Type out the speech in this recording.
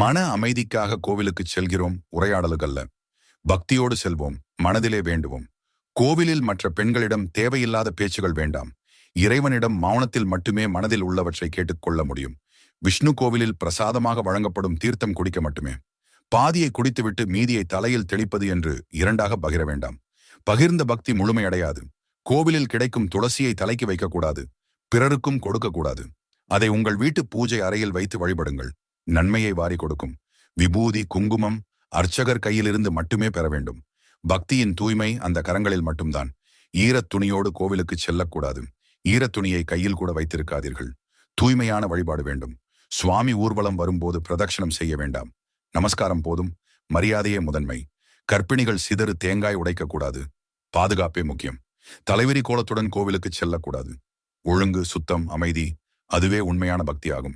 மன அமைதிக்காக கோவிலுக்கு செல்கிறோம் உரையாடலுக்கல்ல பக்தியோடு செல்வோம் மனதிலே வேண்டுவோம். கோவிலில் மற்ற பெண்களிடம் தேவையில்லாத பேச்சுகள் வேண்டாம். இறைவனிடம் மௌனத்தில் மட்டுமே மனதில் உள்ளவற்றை கேட்டுக்கொள்ள முடியும். விஷ்ணு கோவிலில் பிரசாதமாக வழங்கப்படும் தீர்த்தம் குடிக்க மட்டுமே. பாதியை குடித்துவிட்டு மீதியை தலையில் தெளிப்பது என்று இரண்டாக பகிர வேண்டாம். பகிர்ந்த பக்தி முழுமையடையாது. கோவிலில் கிடைக்கும் துளசியை தலைக்கு வைக்கக்கூடாது. பிறருக்கும் கொடுக்கக்கூடாது. அதை உங்கள் வீட்டு பூஜை அறையில் வைத்து வழிபடுங்கள். நன்மையை வாரி கொடுக்கும். விபூதி குங்குமம் அர்ச்சகர் கையிலிருந்து மட்டுமே பெற வேண்டும். பக்தியின் தூய்மை அந்த கரங்களில் மட்டும்தான். ஈரத் துணியோடு கோவிலுக்கு செல்லக்கூடாது. ஈரத் துணியை கையில் கூட வைத்திருக்காதீர்கள். தூய்மையான வழிபாடு வேண்டும். சுவாமி ஊர்வலம் வரும்போது பிரதட்சணம் செய்ய வேண்டாம். நமஸ்காரம் போதும். மரியாதையே முதன்மை. கர்ப்பிணிகள் சிதறு தேங்காய் உடைக்கக்கூடாது. பாதுகாப்பே முக்கியம். தலைவிரி கோலத்துடன் கோவிலுக்கு செல்லக்கூடாது. ஒழுங்கு சுத்தம் அமைதி அதுவே உண்மையான பக்தியாகும்.